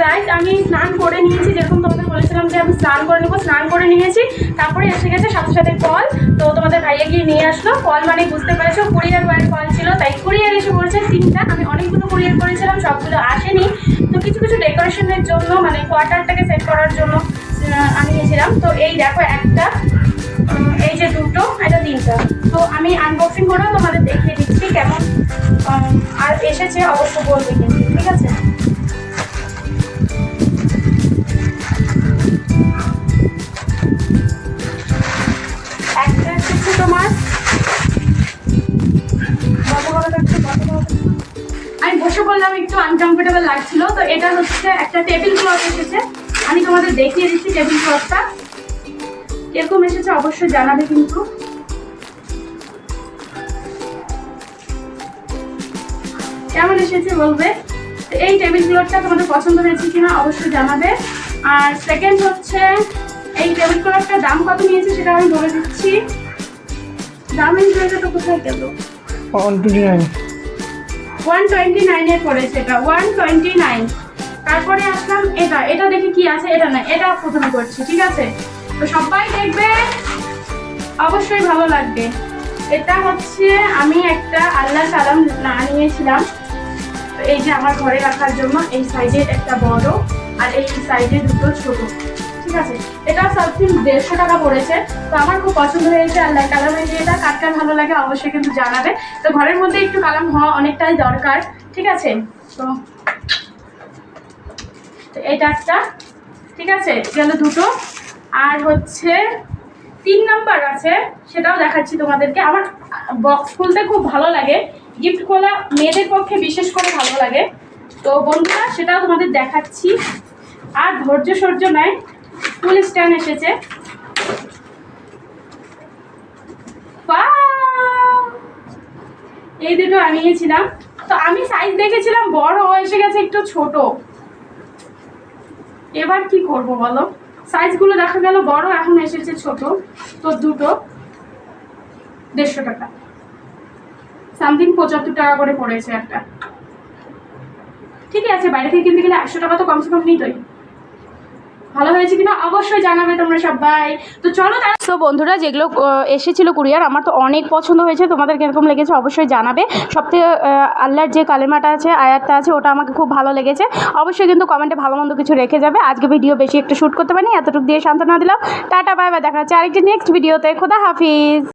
Guys আমি স্নান করে নিয়েছি, যেরকম তোমাদের বলেছিলাম যে আমি স্নান করে নেব, স্নান করে নিয়েছি, তারপরে এসে গেছে সাথে সাথে কল। তো তোমাদের ভাইয়া গিয়ে নিয়ে আসলো। কল মানে বুঝতে পেরেছ, কুরিয়ার বয়ের কল ছিল, তাই কুরিয়ার এসে পড়েছে তিনটা। আমি অনেকগুলো কুরিয়ার করেছিলাম, সবগুলো আসেনি। তো কিছু কিছু ডেকোরেশনের জন্য মানে কোয়ার্টারটাকে সেট করার জন্য আনিয়েছিলাম তো এই দেখো একটা এই যে দুটো, এটা তিনটা। তো আমি আনবক্সিং করেও তোমাদের দেখিয়ে দিচ্ছি কেমন আর এসেছে অবশ্য বলবে কিন্তু, ঠিক আছে? একটা তোমার? আমি বসে বললাম, একটু আনকমফোর্টেবল লাগছিল। তো এটা হচ্ছে একটা টেবিল ক্লথ এসেছে। আমি তোমাদের দেখিয়ে দিচ্ছি টেবিল ক্লথটা কীরকম এসেছে, অবশ্যই জানাবে কিন্তু। কেমন এসেছে বলবে? এই টেবিল ক্লথটা তোমাদের পছন্দ হয়েছে কিনা অবশ্যই জানাবে। আর সেকেন্ড হচ্ছে, এই টেবিল ক্লথটার দাম কত নিয়েছে সেটা আমি বলে দিচ্ছি। দামের জায়গাটা কোথায় গেল? One twenty nine one twenty নাইনে পড়েছে এটা ওয়ান টোয়েন্টি নাইন তারপরে আসলাম এটা এটা দেখি কি আছে এটা না এটা প্রথমে করছি ঠিক আছে? তো সবাই দেখবে অবশ্যই ভালো লাগবে। এটা হচ্ছে আমি একটা আল্লাহ সালাম আনিয়েছিলাম তো এই যে আমার ঘরে রাখার জন্য এই সাইডে একটা বড় আর এই সাইডে দুটো ছোট। ঠিক আছে? এটা সামথিং দেড়শো টাকা পড়েছে। তো আমার খুব পছন্দ হয়েছে আল্লাহ কালামের এটা কার ভালো লাগে অবশ্যই কিন্তু জানাবে। তো ঘরের মধ্যে একটু কালাম হওয়া অনেকটাই দরকার, ঠিক আছে? তো এটা একটা, ঠিক আছে? গেল দুটো। আর হচ্ছে তিন নাম্বার আছে, সেটাও দেখাচ্ছি তোমাদেরকে। আমার বক্স খুলতে খুব ভালো লাগে। গিফট খোলা মেয়েদের পক্ষে বিশেষ করে ভালো লাগে। তো বন্ধুরা, সেটাও তোমাদের দেখাচ্ছি। আর ধৈর্য সহ্য নয় ফুল স্ট্যান্ড এসেছে! এই দুটো আনিয়েছিলাম। তো আমি সাইজ দেখেছিলাম, বড় এসে গেছে একটু ছোট। এবার কি করব বলো? সাইজগুলো দেখা গেল, বড়, এখন এসেছে ছোট। তো দুটো দেড়শো টাকা। সামথিং পঁচাত্তর টাকা করে পড়েছে একটা। ঠিকই আছে, বাইরে থেকে কিনতে গেলে একশো টাকা তো কমসে কম নিতই ভালো হয়েছে কিনা অবশ্যই জানাবে তোমরা সবাই। তো চলো তো বন্ধুরা, যেগুলো এসেছিল কুরিয়ার, আমার তো অনেক পছন্দ হয়েছে, তোমাদের কীরকম লেগেছে অবশ্যই জানাবে। সবথেকে আল্লাহর যে কালেমাটা আছে, আয়াতটা আছে, ওটা আমাকে খুব ভালো লেগেছে। অবশ্যই কিন্তু কমেন্টে ভালো মন্দ কিছু রেখে যাবে। আজকে ভিডিও বেশি একটু শ্যুট করতে পারিনি, এতটুকু দিয়ে সান্ত্বনা দিলাম। টাটা, বাই বা দেখা যাচ্ছে আরেকটি নেক্সট ভিডিওতে খোদা হাফিজ।